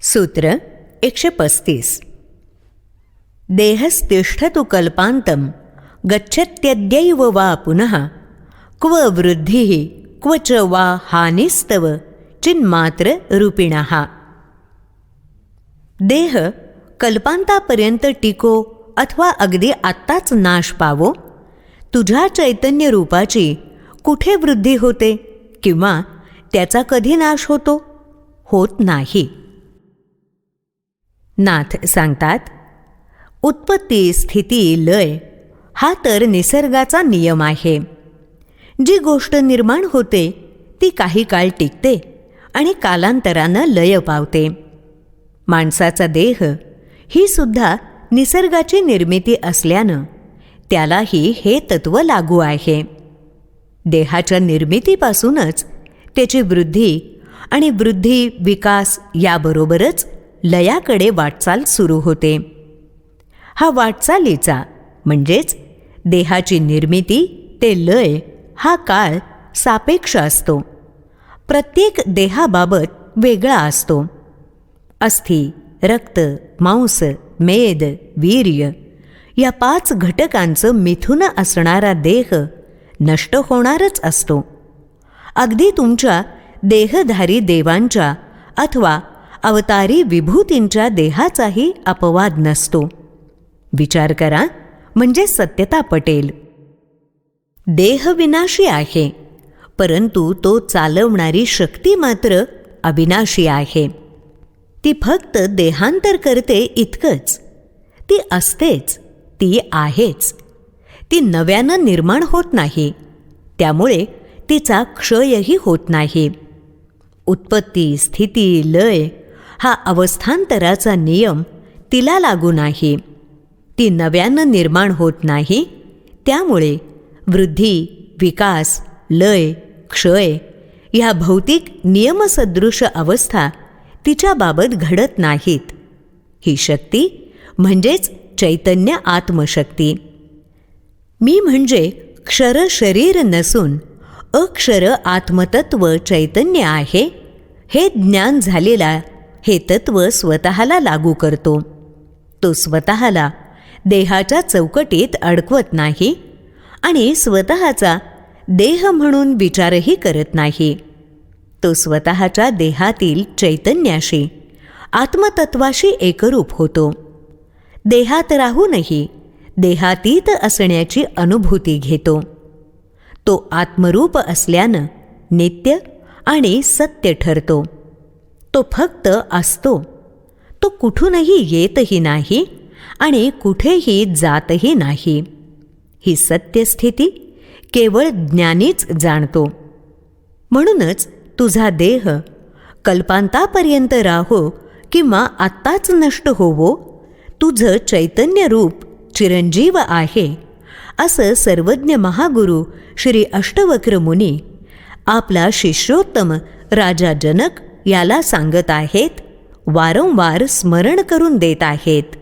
सूत्र एकशे पस्तीस देहस्तिष्ठतु कल्पान्तं गच्छत्यद्यैव वा पुनः क्व वृद्धिः क्व च वा हानिस्तव चिन्मात्र रूपिणः. देह कल्पांतापर्यंत टिको अथवा अगदी आत्ताच नाश पावो तुझ्या चैतन्य रूपाची कुठे वृद्धी होते किंवा त्याचा कधी नाश होतो? होत नाही. नाथ सांगतात उत्पत्ती स्थिती लय हा तर निसर्गाचा नियम आहे. जी गोष्ट निर्माण होते ती काही काळ टिकते आणि कालांतरानं लय पावते. माणसाचा देह ही सुद्धा निसर्गाची निर्मिती असल्यानं त्यालाही हे तत्व लागू आहे. देहाच्या निर्मितीपासूनच त्याची वृद्धी आणि वृद्धी विकास याबरोबरच लयाकडे वाटचाल सुरू होते. हा वाटचालीचा म्हणजेच देहाची निर्मिती ते लय हा काळ सापेक्ष असतो. प्रत्येक देहाबाबत वेगळा असतो. अस्थि रक्त मांस मेद वीर्य या पाच घटकांचं मिथुन असणारा देह नष्ट होणारच असतो. अगदी तुमच्या देहधारी देवांच्या अथवा अवतारी विभूतींच्या देहाचाही अपवाद नसतो. विचार करा म्हणजे सत्यता पटेल. देह विनाशी आहे परंतु तो चालवणारी शक्ती मात्र अविनाशी आहे. ती फक्त देहांतर करते इतकंच. ती असतेच ती आहेच. ती नव्यानं निर्माण होत नाही त्यामुळे तिचा क्षयही होत नाही. उत्पत्ती स्थिती लय हा अवस्थांतराचा नियम तिला लागू नाही. ती नव्यानं निर्माण होत नाही. त्यामुळे वृद्धी विकास लय क्षय ह्या भौतिक नियमसदृश अवस्था तिच्याबाबत घडत नाहीत. ही शक्ती म्हणजेच चैतन्य आत्मशक्ती. मी म्हणजे क्षर शरीर नसून अक्षर आत्मतत्व चैतन्य आहे हे ज्ञान झालेला हे तत्व स्वतःला लागू करतो. तो स्वतःला देहाच्या चौकटीत अडकवत नाही आणि स्वतःचा देह म्हणून विचारही करत नाही. तो स्वतःच्या देहातील चैतन्याशी आत्मतत्वाशी एकरूप होतो. देहात राहूनही देहातीत असण्याची अनुभूती घेतो. तो आत्मरूप असल्यानं नित्य आणि सत्य ठरतो. तो फक्त असतो. तो कुठूनही येतही नाही आणि कुठेही जातही नाही. ही सत्यस्थिती केवळ ज्ञानीच जाणतो. म्हणूनच तुझा देह कल्पांतापर्यंत राहो किंवा आत्ताच नष्ट होवो तुझं चैतन्य रूप चिरंजीव आहे असं सर्वज्ञ महागुरु श्री अष्टवक्र मुनी आपला शिष्योत्तम राजा जनक याला सांगत आहेत वारंवार स्मरण करून देत आहेत.